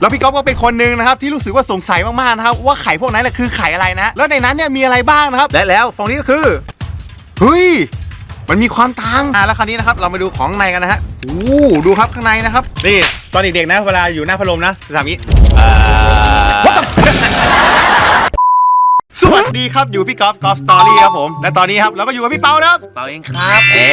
แล้วพี่ก๊อฟก็เป็นคนหนึ่งนะครับที่รู้สึกว่าสงสัยมากๆนะครับว่าไข่พวกนั้นน่ะคือไข่อะไรนะ แล้วในนั้นเนี่ยมีอะไรบ้างนะครับ และแล้วฟองนี้ก็คือเฮ้ยมันมีความต่างอะแล้วคราวนี้นะครับเรามาดูของในกันนะฮะโอ้ดูครับข้างในนะครับนี่ตอนเด็กๆนะเวลาอยู่หน้าพัดลมนะจะทำอย่างนี้ วัสดีครับอยู่พี่กอล์ฟกอล์ฟสตอรี่ครับผม และตอนนี้ครับเราก็อยู่กับพี่เปานะครับเปล่าเองครับเอ๊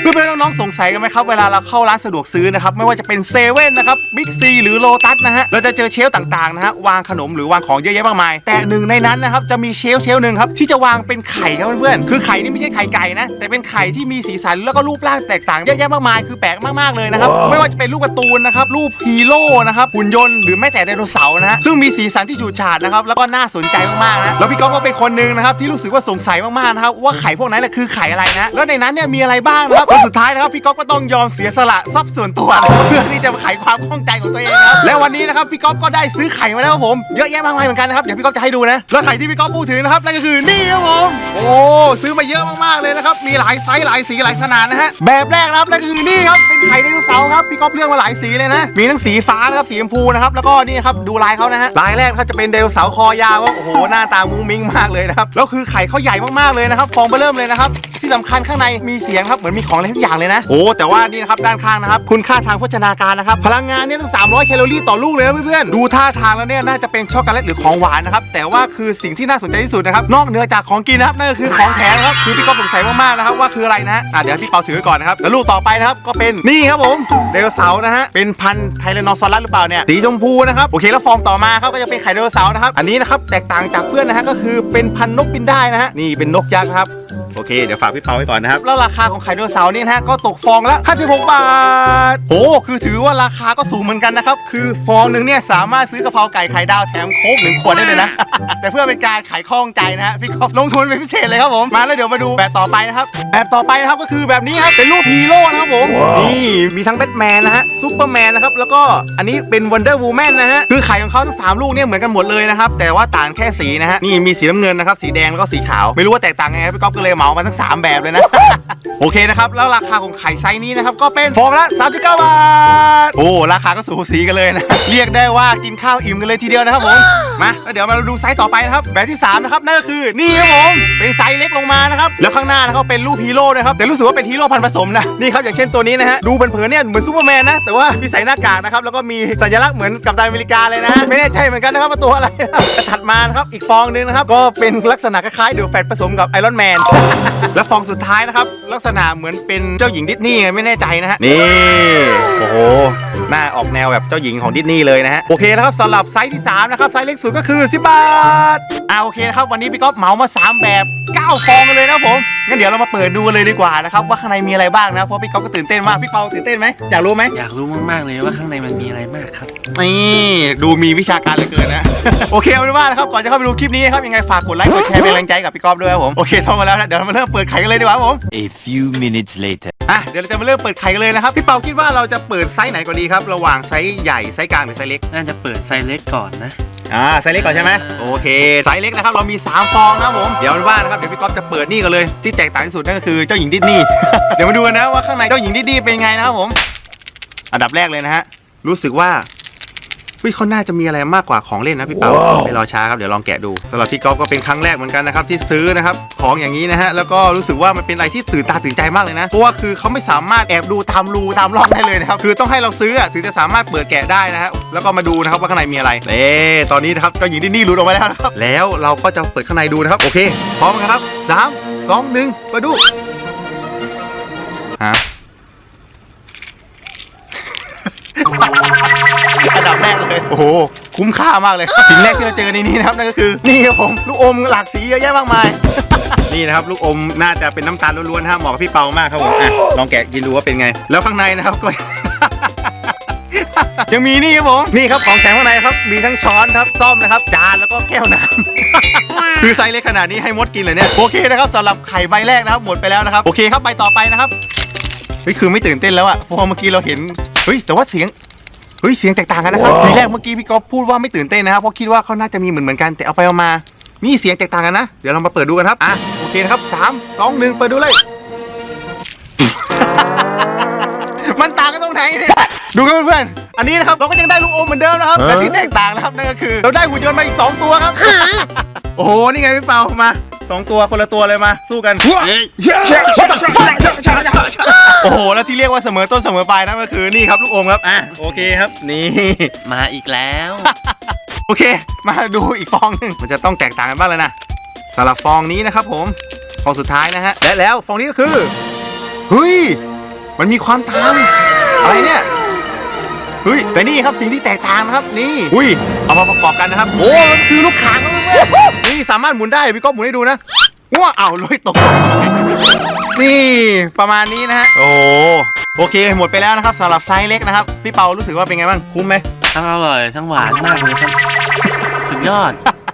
เพื่อนๆน้องๆสงสัยกันไหมครับเวลาเราเข้าร้านสะดวกซื้อนะครับไม่ว่าจะเป็นเซเว่นนะครับบิ๊กซีหรือโลตัสนะฮะเราจะเจอเชลฟ์ต่างๆนะฮะวางขนมหรือวางของเยอะแยะมากมาย แต่หนึ่งในนั้นนะครับจะมีเชลฟ์เชลฟ์หนึ่งครับที่จะวางเป็นไข่ครับเพื่อนๆคือไข่นี่ไม่ใช่ไข่ไก่นะแต่เป็นไข่ที่มีสีสันแล้วก็รูปร่างแตกต่างเยอะแยะมากมาย คือแปลกมากๆเลยนะครับไม่ว่าจะเป็นรูปการ์ตูนนะครับรูปฮีโร่นะครับหุ่นยนต์หรือแม้แต่ไดโนเสาร์นะฮะซึ่งมีสีสันที่ฉูดฉาดนะครับแล้วก็น่าสนใจมากๆนะแล้วพี่ก๊อฟก็เป็นคนหนึ่งนะครับที่รู้สึกว่าสงสัยมากๆนะครับว่าไข่พวกนั้นน่ะคือไข่อะไรนะแล้วในนั้นเนี่ยมีอะไรบ้างนะครับสุดท้ายนะครับพี่ก๊อฟก็ต้องยอมเสียสละทรัพย์ส่วนตัวเพื่อที่จะมาไขความข้องใจของตัวเองนะครับและวันนี้นะครับพี่ก๊อฟก็ได้ซื้อไข่มาแล้วครับผมเยอะแยะมากมายเหมือนกันนะครับเดี๋ยวพี่ก๊อฟจะให้ดูนะแล้วไข่ที่พี่ก๊อฟพูดถึงนะครับนั่นก็คือนี่ครับผมโอ้ซื้อมาเยอะมากๆเลยนะครับมีหลายไซส์หลายสีหลายขนาดนะฮะแบบแรกนะครับนั่นก็คือนี่ครับเป็นไข่ไดโนเสาร์ครับพี่ก๊อฟเลือกมาหลายสีเลยนะมีทั้งสีฟ้านะครับสีชมพูนะครับแล้วก็นี่ครับดูลายเขานะฮะลายแรกเขาจะเป็นไดโนเสาร์คอยาวโอ้โหหน้าตามุ้งมิ้งมากเลยนะครับแล้วคือไข่เขาใหญ่มากๆเลยนะครับฟองเบอเริ่มเลยนะครับที่สำคัญข้างในมีเสียงครับเหมือนมีของอะไรทุกอย่างเลยนะโอ้แต่ว่านี่นะครับด้านข้างนะครับคุณค่าทางโภชนาการนะครับพลังงานเนี่ยตั้ง300แคลอรี่ต่อลูกเลยนะเพื่อนๆดูท่าทางแล้วเนี่ยน่าจะเป็นช็อกโกแลตหรือของหวานนะครับแต่ว่าคือสิ่งที่น่าสนใจที่สุดนะครับนอกเหนือจากของกินนะครับนั่นก็คือของแถมครับคือพี่ก๊อฟสงสัยมากๆนะครับว่าคืออะไรนะอะเดี๋ยวพี่เปาถือไว้ก่อนนะครับแล้วลูกต่อไปนะครับก็เป็นนี่ครับผมไดโนเสาร์นะฮะเป็นพันธุ์ไทแรนอซอรัสหรือเปล่าเนี่ยสีชมพูนะครับโอเคแล้วฟองต่อมาครับก็จะเป็นไข่ไดโนเสาร์นะครับอันนี้นะครับแตกต่างจากเพื่อนนะฮะก็คือเป็นพันธุ์นกบินได้นะฮะนี่เป็นนกยักษ์ครับ โอเค เดี๋ยวฝากพี่เปาไว้ก่อนนะครับ แล้วราคาของไข่ไดโนเสาร์นี่นะฮะก็ตกฟองละ56 บาทโอ้คือถือว่าราคาก็สูงเหมือนกันนะครับ คือฟองหนึ่งเนี่ยสามารถซื้อกะเพราไก่ไข่ดาวแถมโค้กหนึ่งขวดได้เลยนะ แต่เพื่อเป็นการขายข้องใจนะฮะพี่กอฟลงทุนเป็นพิเศษเลยครับผมมาแล้วเดี๋ยวมาดูแบบต่อไปนะครับแบบต่อไปนะครับก็คือแบบนี้ครับเป็นรูปฮีโร่นะครับผมนี่มีทั้งแบทแมนนะฮะซูเปอร์แมนนะครับแล้วก็อันนี้เป็นวันเดอร์วูแมนนะฮะคือไข่ของเขาทั้งสามลูกเนี่ยเหมือนกันหมดเลยนะครับแต่ว่าต่างแค่สีนะฮะนี่มีสีน้ำเงินนะครับ สีแดงแล้วก็สีขาว ไม่รู้ว่าแตกต่างยังไงพี่ก๊อฟก็เลยเหมามาทั้งสามแบบเลยนะ โอเคนะครับ แล้วราคาของไข่ไซส์นี้นะครับ ก็เป็นฟองละ 39 บาท โอ้ ราคาก็สูสีกันเลยนะ เรียกได้ว่ากินข้าวอิ่มกันเลยทีเดียวนะครับผม มาแล้วเดี๋ยวมาดูไซส์ต่อไปนะครับ แบบที่ 3 นะครับ นั่นก็คือนี่ครับผม เป็นไซส์เล็กลงมานะครับ แล้วข้างหน้านะครับเป็นรูปฮีโร่นะครับ แต่รู้สึกว่าเป็นฮีโร่พันธุ์ผสมนะ นี่ครับอย่างเช่นตัวนี้นะฮะ ดูเผินๆเนี่ยเหมือนซูเปอร์แมนนะ แต่ว่ามีใส่หน้ากากนะครับ แล้วก็มีสัญลักษณ์เหมือนกับตันอเมริกาเลยนะ ไม่แน่ใจเหมือนกันนะครับว่าตัวอะไรนะครับถัดมานะครับอีกฟองหนึงนะครับก็เป็นลักษณะคล้ายๆเดือแฟตผสมกับไอรอนแมนและฟองสุดท้ายนะครับลักษณะเหมือนเป็นเจ้าหญิงดิสนีย์ไงไม่แน่ใจนะฮะนี่โอ้โห หน้าออกแนวแบบเจ้าหญิงของดิสนีย์เลยนะฮะโอเคนะครับสำหรับไซส์ที่ 3 นะครับ ไซส์เล็กสุดก็คือ 10 บาทอ่าโอเคนะครับวันนี้พี่ก๊อฟเหมามา 3 แบบ 9 ฟองกันเลยนะครับผมงั้นเดี๋ยวเรามาเปิดดูกันเลยดีกว่านะครับว่าข้างในมีอะไรบ้างนะเพราะพี่ก๊อฟก็ตื่นเต้นมากพี่เปาตื่นเต้นไหมอยากรู้ไหมอยากรู้มาก ๆ เลยว่าข้างในมันมีอะไรมากครับนี่ดูมีวิชาการเหลือเกินนะ โอเคเอาเป็นว่านะครับก่อนจะเข้าไปดูคลิปนี้นะครับยังไงฝากกดไลค์กดแชร์เป็นแรงใจกับพี่ก๊อฟด้วยครับผมโอเคท่องมาแล้วนะเดี๋ยวเรามาเริ่มเปิดไข่กันเลยดีกว่าครับผม A few minutes later. อะเดี๋ยวเราจะมาเริ่มเปิดไข่กันเลยนะครับ พี่เปาคิดว่าเราจะเปิดไซส์ไหนก่อนดีครับ ระหว่างไซส์ใหญ่ไซส์กลางหรือไซส์เล็ก น่าจะเปิดไซส์เล็กก่อนนะอ่าไซส์เล็กก่อนใช่ไหมอ่าโอเคไซส์เล็กนะครับเรามี3ฟองนะครับผมเดี๋ยวเป็นว่านะครับเดี๋ยวพี่ก๊อฟจะเปิดนี่กันเลยที่แตกต่างที่สุดนั่นก็คือเจ้าหญิงดิสนีย์ เดี๋ยวมาดูกันนะว่าข้างในเจ้าหญิงดิสนีย์เป็นยังไงนะครับผม อันดับแรกเลยนะฮะรู้สึกว่าเฮ้ยเขาน่าจะมีอะไรมากกว่าของเล่นนะพี่เปาไม่รอช้าครับเดี๋ยวลองแกะดูสำหรับพี่ก๊อฟก็เป็นครั้งแรกเหมือนกันนะครับที่ซื้อนะครับของอย่างนี้นะฮะแล้วก็รู้สึกว่ามันเป็นอะไรที่ตื่นตาตื่นใจมากเลยนะเพราะว่าคือเขาไม่สามารถแอบดูตามรูตามร่องได้เลยนะครับคือต้องให้เราซื้ออะถึงจะสามารถเปิดแกะได้นะฮะแล้วก็มาดูนะครับว่าข้างในมีอะไรเอ๊ตอนนี้นะครับเจ้าหญิงดิสนีย์หลุดออกมาแล้วนะครับแล้วเราก็จะเปิดข้างในดูนะครับโอเคพร้อมกันครับสามสองหนึ่งมาดูฮะ แรกเลย โอ้โห คุ้มค่ามากเลย สิ่งแรกที่เราเจอในนี้นะครับนั่นก็คือ นี่ครับผม ลูกอมหลากสีเยอะแยะมากมาย นี่นะครับลูกอมน่าจะเป็นน้ำตาลล้วนๆนะครับเหมาะกับพี่เปามากครับผมอะลองแกะกินดูว่าเป็นไง แล้วข้างในนะครับก็ ยังมีนี่ครับผม นี่ครับของแถมข้างในครับ มีทั้งช้อนครับซ่อมนะครับ จานแล้วก็แก้วน้ำ คือไซส์เล็กขนาดนี้ให้มดกินเลยเนี่ย โอเคนะครับสำหรับไข่ใบแรกนะครับหมดไปแล้วนะครับ โอเคครับใบต่อไปนะครับ เฮ้ยคือไม่ตื่นเต้นแล้วอะเพราะว่าเมื่อกี้เราเห็น เฮ้ยแต่ว่าเสียงเฮ้ยเสียงแตกต่างกันนะครับทีแรกเมื่อกี้พี่ก๊อฟพูดว่าไม่ตื่นเต้นนะครับเพราะคิดว่าเขาน่าจะมีเหมือนเหมือนกันแต่เอาไปเอามานี่เสียงแตกต่างกันนะ เดี๋ยวเรามาเปิดดูกันครับอะโอเคนะครับสามสองหนึ่งเปิดดูเลย ไหนเนี่ยดูกันเพื่อนอันนี้นะครับเราก็ยังได้ลูกอมเหมือนเดิมนะครับแต่ที่แตกต่างนะครับนั่นก็คือ เราได้หุ่นยนต์มาอีกสองตัวครับ โอ้โหนี่ไงพี่เปามาสองตัวคนละตัวเลยมาสู้กันเฮ้ยโอ้โห แล้วที่เรียกว่าเสมอต้นเสมอปลายนั่นก็คือนี่ครับลูกอมครับ อะโอเคครับ นี่ มาอีกแล้ว โอเค มาดูอีกฟองหนึ่งมันจะต้องแตกต่างกันบ้างเลยนะสำหรับฟองนี้นะครับผม ฟองสุดท้ายนะฮะ และแล้วฟองนี้ก็คือ เฮ้ย มันมีความต่าง อะไรเนี่ยเฮ้ยแต่นี่ครับสิ่งที่แตกต่างนะครับนี่อุ้ยเอามาประกอบกันนะครับโอ้มันคือลูกข่างครับเพื่อนๆนี่สามารถหมุนได้พี่ก๊อฟหมุนให้ดูนะว้าอ้าวลอยตก นี่ประมาณนี้นะฮะโอ้โอเค หมดไปแล้วนะครับสำหรับไซส์เล็กนะครับพี่เปารู้สึกว่าเป็นไงบ้างคุ้มไหมทั้งอร่อยทั้งหวานมากเลยครับสุดยอด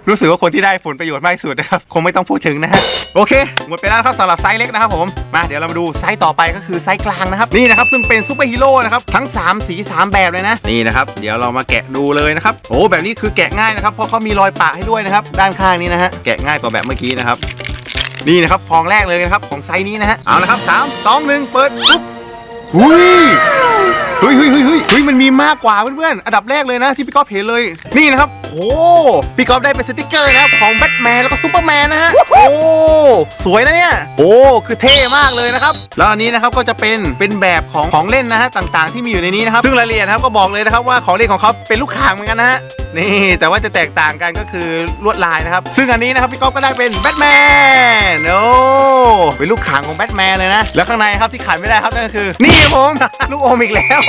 รู้สึกว่าคนที่ได้ผลประโยชน์มากที่สุดนะครับคงไม่ต้องพูดถึงนะฮะโอเค หมดไปแล้วครับสำหรับไซส์เล็กนะครับผมมาเดี๋ยวเรามาดูไซส์ต่อไปก็คือไซส์กลางนะครับนี่นะครับซึ่งเป็นซูเปอร์ฮีโร่นะครับทั้ง 3 สี 3 แบบเลยนะนี่นะครับเดี๋ยวเรามาแกะดูเลยนะครับโอ้แบบนี้คือแกะง่ายนะครับเพราะเขามีรอยปะให้ด้วยนะครับด้านข้างนี้นะฮะแกะง่ายกว่าแบบเมื่อกี้นะครับนี่นะครับฟองแรกเลยนะครับของไซส์นี้นะฮะเอาละครับสามสองหนึ่งเปิดปุ๊บหุยเฮ้ยเฮ้ยเฮ้ยเฮ้ยมันมีมากกว่าเพื่อนๆ อันดับแรกเลยนะที่พี่ก๊อฟเห็นเลย นี่นะครับ โอ้พี่ก๊อฟได้เป็นสติกเกอร์นะครับของแบทแมนแล้วก็ซูเปอร์แมนนะฮะ โอ้ สวยนะเนี่ย โอ้ คือเท่มากเลยนะครับ แล้วอันนี้นะครับก็จะเป็นเป็นแบบของของเล่นนะฮะต่างๆ ที่มีอยู่ในนี้นะครับ ซึ่งรายละเอียดนะครับก็บอกเลยนะครับว่าของเล่นของเขาเป็นลูกข่างเหมือนกันนะฮะ นี่แต่ว่าจะแตกต่างกันก็คือลวดลายนะครับ ซึ่งอันนี้นะครับพี่ก๊อฟก็ได้เป็นแบทแมน โอ้ เป็นลูกข่างของแบทแมนเลยนะ แล้วข้างในครับที่ขาดไม่ได้ครับนั่นก็คือ นี่ครับผมลูกอมอีกแล้ว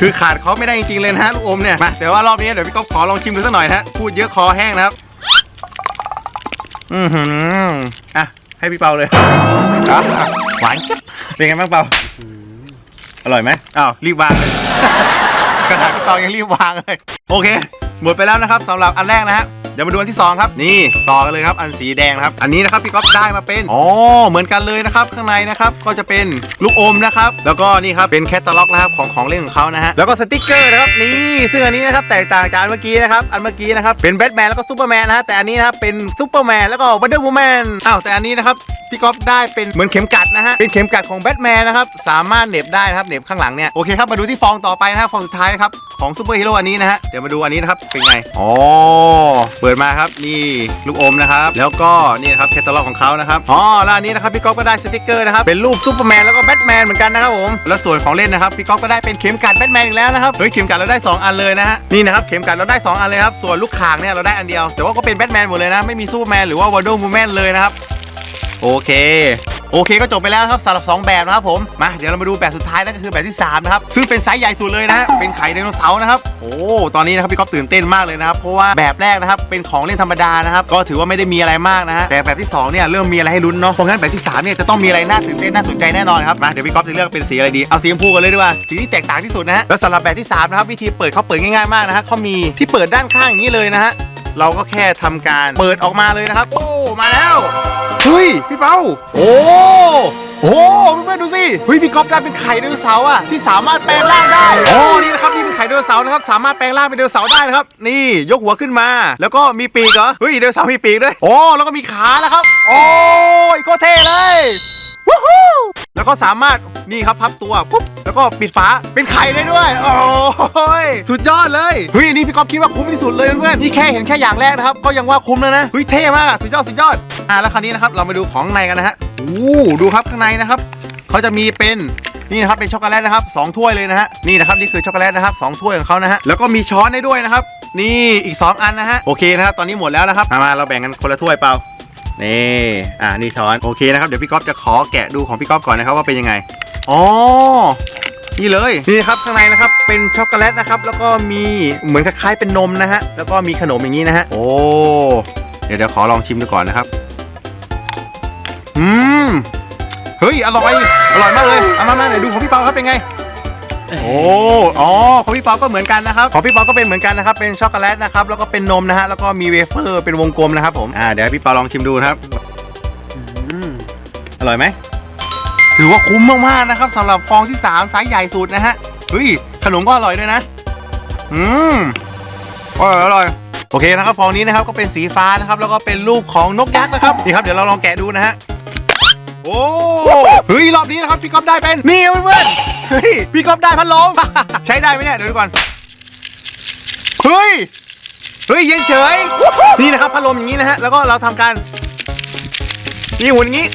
คือขาดเขาไม่ได้จริงๆเลยนะฮะลูกอมเนี่ย มาเดี๋ยวว่ารอบนี้เดี๋ยวพี่ก๊อฟขอลองชิมดูสักหน่อยนะฮะพูดเยอะคอแห้งนะครับ อือหืออะ ให้พี่เปาเลยอะหวานจิ๊บเป็นไงบ้างเปาอร่อยไหมอ้าวรีบวางเลยกระดาษพี่เปายังรีบวางเลย โอเค หมดไปแล้วนะครับสำหรับอันแรกนะฮะ เดี๋ยวมาดูอันที่สองครับนี่ต่อกันเลยครับอันสีแดงนะครับ อันนี้นะครับพี่ก๊อฟได้มาเป็นอ๋อเหมือนกันเลยนะครับข้างในนะครับก็จะเป็นลูกอมนะครับแล้วก็นี่ครับเป็นแคตตาล็อกนะครับของของเล่นของเขานะฮะแล้วก็สติกเกอร์นะครับนี่ซึ่งอันนี้นะครับแตกต่างจากอันเมื่อกี้นะครับอันเมื่อกี้นะครับเป็นแบทแมนแล้วก็ซูเปอร์แมนนะฮะแต่อันนี้นะครับเป็นซูเปอร์แมนแล้วก็วันเดอร์วูแมนอ้าวแต่อันนี้นะครับพี่ก๊อฟได้เป็นเหมือนเข็มกัดนะฮะเป็นเข็มกัดของแบทแมนนะครับสามารถเหน็บได้นะครับเหน็บข้างหลังเนี่ยโอเคครับมาดูที่ฟองต่อไปนะครับฟองสุดท้ายครับของซูเปอร์ฮีโร่อันนี้นะฮะเดี๋ยวมาดูอันนี้นะครับเป็นไงอ๋อเปิดมาครับนี่ลูกอมนะครับ แล้วก็นี่นะครับแคตตาล็อกของเขานะครับอ๋อแล้วอันนี้นะครับพี่ก๊อฟก็ได้สติกเกอร์นะครับเป็นรูปซูเปอร์แมนแล้วก็แบทแมนเหมือนกันนะครับผมแล้วส่วนของเล่นนะครับพี่ก๊อฟก็ได้เป็นเข็มกัดแบทแมนอีกแล้วนะครับเฮ้ยเข็มกัดเราได้สองอันเลยนะฮะนี่นะครับเข็มกัดเราได้สองอันเลยครับส่วนลูกขางเนี่ยเราได้อันเดียวแต่ว่าก็เป็นแบทแมนหมดเลยนะไม่มีซูเปอร์แมนหรือว่าวันเดอร์วูแมนเลยนะครับ โอเค โอเคก็จบไปแล้วครับสำหรับ 2 แบบนะครับผม มาเดี๋ยวเรามาดูแบบสุดท้ายนั่นก็คือแบบที่ 3 นะครับ ซึ่งเป็นไซส์ใหญ่สุดเลยนะฮะเป็นไข่ไดโนเสาร์นะครับ โอ้ ตอนนี้นะครับพี่ก๊อฟตื่นเต้นมากเลยนะครับ เพราะว่าแบบแรกนะครับเป็นของเล่นธรรมดานะครับ ก็ถือว่าไม่ได้มีอะไรมากนะฮะ แต่แบบที่2เนี่ยเริ่มมีอะไรให้ลุ้นเนาะ เพราะงั้นแบบที่3เนี่ยจะต้องมีอะไรน่าตื่นเต้นน่าสนใจแน่นอนครับ มาเดี๋ยวพี่ก๊อฟจะเลือกเป็นสีอะไรดี เอาสีชมพูกันเลยดีกว่า สีที่แตกต่างที่สุดนะฮะ แล้วสำหรับแบบที่3นะครับวิธีเปิดเขาเปิดง่ายๆมากนะฮะเขามีที่เปิดด้านข้างอย่างนี้เลยนะฮะ เราก็แค่ทำการเปิดออกมาเลยนะครับ โอ้ มาแล้วเฮ้ยพี่เปาโอ้โอ้เพื่อนๆดูสิเฮ้ยพี่ก๊อฟได้เป็นไข่ไดโนเสาร์อะที่สามารถแปลงร่างได้โอ้นี่นะครับนี่เป็นไข่ไดโนเสาร์นะครับสามารถแปลงร่างเป็นไดโนเสาร์ได้นะครับ นี่ยกหัวขึ้นมา แล้วก็มีปีกเหรอเฮ้ยไดโนเสาร์มีปีกด้วยโอ้แล้วก็มีขานะครับ โอ้ยโคตรเท่เลยวู้ฮู้ แล้วก็สามารถนี่ครับพับตัวปุ๊บแล้วก็ปิดฝาเป็นไข่ได้ด้วย โอ้ยสุดยอดเลยเฮ้ยนี่พี่ก๊อฟคิดว่าคุ้มที่สุดเลยเพื่อนนี่แค่เห็นแค่อย่างแรกนะครับก็ยังว่าคุ้มแล้วนะเฮ้ยเท่มากอะสุดยอดสุดยอดอะแล้วคราวนี้นะครับเรามาดูของในกันนะฮะโอ้ดูครับข้างในนะครับเขาจะมีเป็นนี่นะครับเป็นช็อกโกแลตนะครับสองถ้วยเลยนะฮะนี่นะครับนี่คือช็อกโกแลตนะครับสองถ้วยของเขานะฮะแล้วก็มีช้อนได้ด้วยนะครับนี่อีกสองอันนะฮะโอเคนะครับตอนนี้หมดแล้วนะครับมามาเราแบ่งกันคนละถ้วยเปล่า นี่อ่านี่ช้อนโอเคนะครับเดี๋ยวพี่ก๊อฟจะขอแกะดูของพี่ก๊อฟก่อนนะครับว่าเป็นยังไงอ๋อนี่เลยนี่ครับข้างในนะครับเป็นช็อกโกแลตนะครับแล้วก็มีเหมือนคล้ายๆเป็นนมนะฮะแล้วก็มีขนมอย่างนี้นะฮะโอ้เดี๋ยวเดี๋ยวขอลองชิมดูก่อนนะครับอืมเฮ้ยอร่อยอร่อยมากเลยเอามามาไหนดูของพี่เปาครับเป็นไง โอ้อ๋อของพี่ปอก็เหมือนกันนะครับของพี่ปอก็เป็นเหมือนกันนะครับเป็นช็อกโกแลตนะครับแล้วก็เป็นนมนะฮะแล้วก็มีเวเฟอร์เป็นวงกลมนะครับผมอ่าเดี๋ยวให้พี่ปอลองชิมดูนะครับอืมอร่อยไหมถือว่าคุ้มมากๆนะครับสำหรับฟองที่3ไซส์ใหญ่สุดนะฮะเฮ้ยขนมก็อร่อยด้วยนะ อืมอร่อยอร่อยโอเคนะครับฟองนี้นะครับก็เป็นสีฟ้านะครับ แล้วก็เป็นรูปของนกยักษ์นะครับนี่ครับเดี๋ยวเราลองแกะดูนะฮะ โอ้เฮ้ยรอบนี้นะครับพี่ก๊อฟได้เป็นนี่เพื่อนๆเฮ้ยพี่ก๊อฟได้พัดลม ใช้ได้ไหมเนี่ยเดี๋ยวดูก่อนเฮ้ยเฮ้ยเย็นเฉยนี่นะครับพัดลมอย่างนี้นะฮะแล้วก็เราทำการนี่หมุนอย่างนี้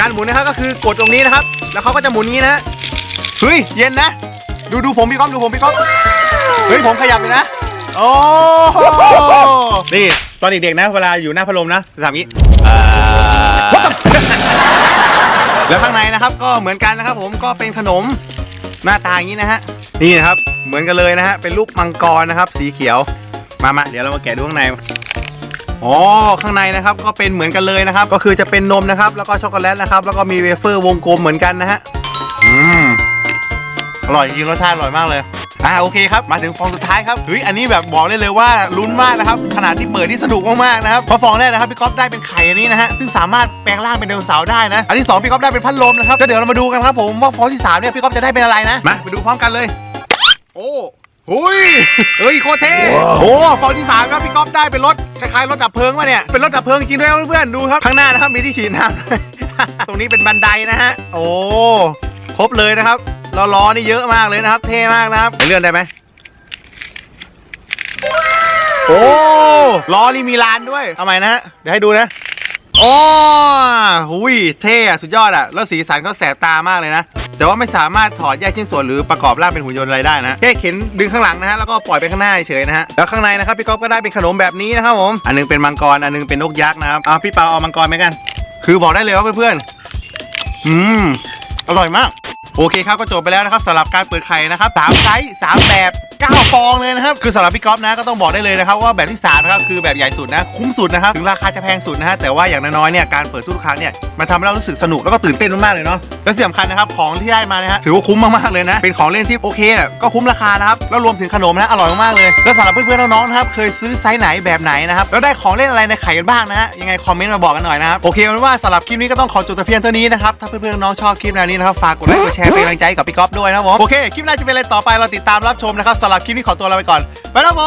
การหมุนนะครับก็คือกดตรงนี้นะครับ แล้วเขาก็จะหมุนอย่างนี้นะฮะเฮ้ยเย็นนะ ดูดูผมพี่ก๊อฟดูผมพี่ก๊อฟเฮ้ยผมขยับเลยนะโอ้โหนี่ตอนเด็กๆนะ เวลาอยู่หน้าพัดลมนะจะทำอย่างนี้อ่า แล้วข้างในนะครับก็เหมือนกันนะครับ ผมก็เป็นขนมหน้าตาอย่างนี้นะฮะนี่นะครับเหมือนกันเลยนะฮะเป็นรูปมังกรนะครับ สีเขียวมามาเดี๋ยวเรามาแกะดูข้างในอ๋อข้างในนะครับก็เป็นเหมือนกันเลยนะครับ ก็คือจะเป็นนมนะครับ แล้วก็ช็อกโกแลตนะครับ แล้วก็มีเวเฟอร์วงกลมเหมือนกันนะฮะอืมอร่อยจริงรสชาติอร่อยมากเลย อ่าโอเคครับมาถึงฟองสุดท้ายครับเฮ้ยอันนี้แบบบอกได้เลยว่าลุ้นมากนะครับขนาดที่เปิดที่สนุกมากๆนะครับเพราะฟองแรกนะครับพี่ก๊อฟได้เป็นไข่อันนี้นะฮะซึ่งสามารถแปลงร่างเป็นไดโนเสาร์ได้นะอันที่สองพี่ก๊อฟได้เป็นพัดลมนะครับก็เดี๋ยวเรามาดูกันครับผมว่าฟองที่สามเนี่ยพี่ก๊อฟจะได้เป็นอะไรนะมาไปดูพร้อมกันเลย โอ้หุยเฮ้ยโคตรเท่โอ้ฟองที่สามครับพี่ก๊อฟได้เป็นรถคล้ายๆรถดับเพลิงวะเนี่ยเป็นรถดับเพลิงจริงด้วยครับเพื่อนๆดูครับข้างหน้านะครับมีที่ฉีดน้ำด้วยตรงนี้เป็นบันไดนะฮะโอ้ครบเลยนะครับ ล้อล้อนี่เยอะมากเลยนะครับ เท่มากนะครับเลื่อนได้ไหมโอ้ล้อนี่มีลานด้วยเอาใหม่นะฮะเดี๋ยวให้ดูนะโอ้หุยเท่อะสุดยอดอะแล้วสีสันก็แสบตามากเลยนะ แต่ว่าไม่สามารถถอดแยกชิ้นส่วนหรือประกอบร่างเป็นหุ่นยนต์อะไรได้นะแค่เข็นดึงข้างหลังนะฮะแล้วก็ปล่อยไปข้างหน้าเฉยๆนะฮะแล้วข้างในนะครับพี่ก๊อฟก็ได้เป็นขนมแบบนี้นะครับผมอันหนึงเป็นมังกรอันหนึงเป็นนกยักษ์นะครับเอาพี่เปาเอามังกรไหมกัน คือบอกได้เลยว่าเพื่อนๆอืมอร่อยมาก โอเคครับก็จบไปแล้วนะครับสำหรับการเปิดไข่นะครับสามไซส์สามแบบ 9 ฟองเลยนะครับ คือสำหรับพี่ก๊อฟนะก็ต้องบอกได้เลยนะครับว่าแบบที่สามนะครับคือแบบใหญ่สุดนะคุ้มสุดนะครับถึงราคาจะแพงสุดนะฮะแต่ว่าอย่างน้อยๆเนี่ยการเปิดสู้ทุกครั้งเนี่ยมันทำให้เรารู้สึกสนุกแล้วก็ตื่นเต้นมากๆเลยเนาะและที่สำคัญนะครับของที่ได้มานะฮะถือว่าคุ้มมากๆเลยนะเป็นของเล่นที่โอเคนะก็คุ้มราคานะครับแล้วรวมถึงขนมนะอร่อยมากๆเลย แล้วสำหรับเพื่อนๆน้องๆนะครับเคยซื้อไซส์ไหนแบบไหนนะครับแล้วได้ของเล่นอะไรในไข่กันบ้างนะฮะยังไงคอมเมนต์มาบอกกันหน่อยนะครับโอเคเอาเป็นว่าสำหรับคลิปนี้ก็ต้องขอจบแต่เพียงเท่านี้นะครับถ้าเพื่อนๆน้องชอบคลิปแนวนี้นะครับฝากกดไลค์กดแชร์เป็นกำลังใจกับพี่ก๊อฟด้วยนะครับผมโอเคคลิปหน้าจะเป็นอะไรต่อไปเราติดตามรับชมนะครับสำหรับคลิปนี้ขอตัวลาไปก่อนไปแล้วผ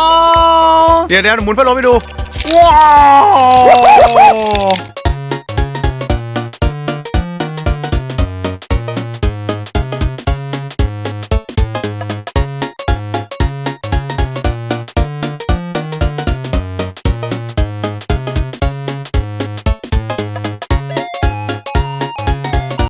มเดี๋ยวเดี๋ยวหมุนพัดลมให้ดูว้าว